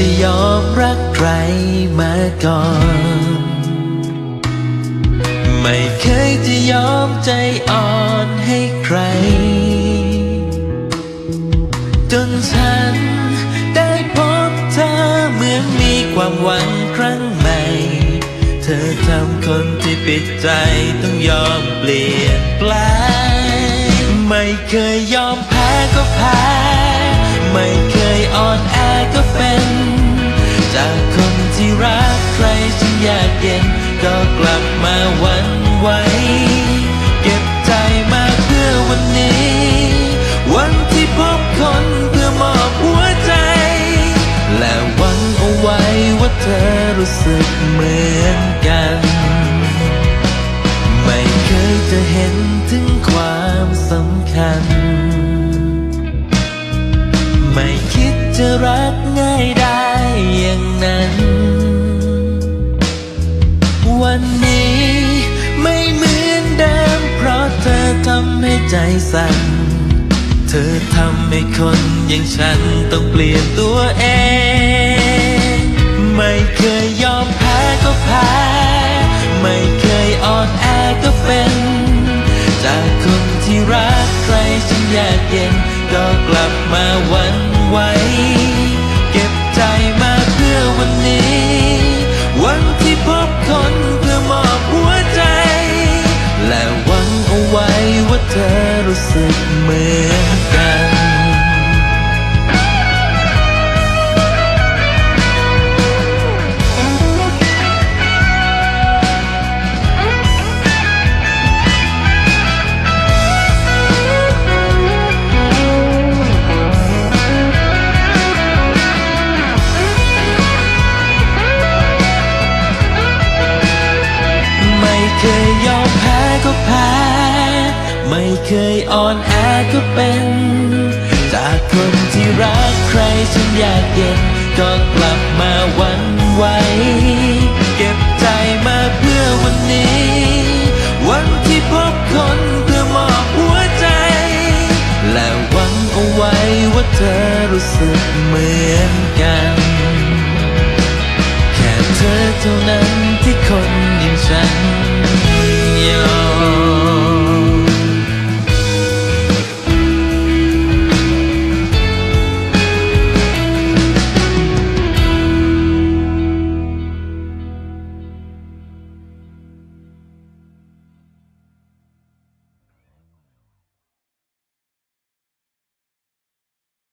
จะยอมรักใครมาก่อน ไม่เคยจะยอมใจอ่อนให้ใคร จนฉันได้พบเธอเหมือนมีความหวังครั้งใหม่ เธอทำคนที่ปิดใจต้องยอมเปลี่ยนแปลงไม่เคยยอมแพ้ ก็กลับมาหวันไหวเก็บใจมาเพื่อวันนี้ วันที่พบคนเพื่อมอบหัวใจ และหวังเอาไว้ว่าเธอรู้สึกเหมือนกัน ไม่เคยจะเห็นถึงความสำคัญ ไม่คิดจะรักง่าย วันนี้ ไม่เหมือนเดิม เพราะเธอทำให้ใจสั่น เธอทำให้คนอย่างฉันต้องเปลี่ยนตัวเอง สึกเหมือนกันไม่เคยยอมแพ้ก็แพ้ ไม่เคยอ่อนแอก็เป็น จากคนที่รักใครฉันอยากเย็น ก็กลับมาหวั่นไหวเก็บใจมาเพื่อวันนี้ วันที่พบคนเพื่อมอบหัวใจ และหวังเอาไว้ว่าเธอรู้สึกเหมือนกัน แค่เธอเท่านั้น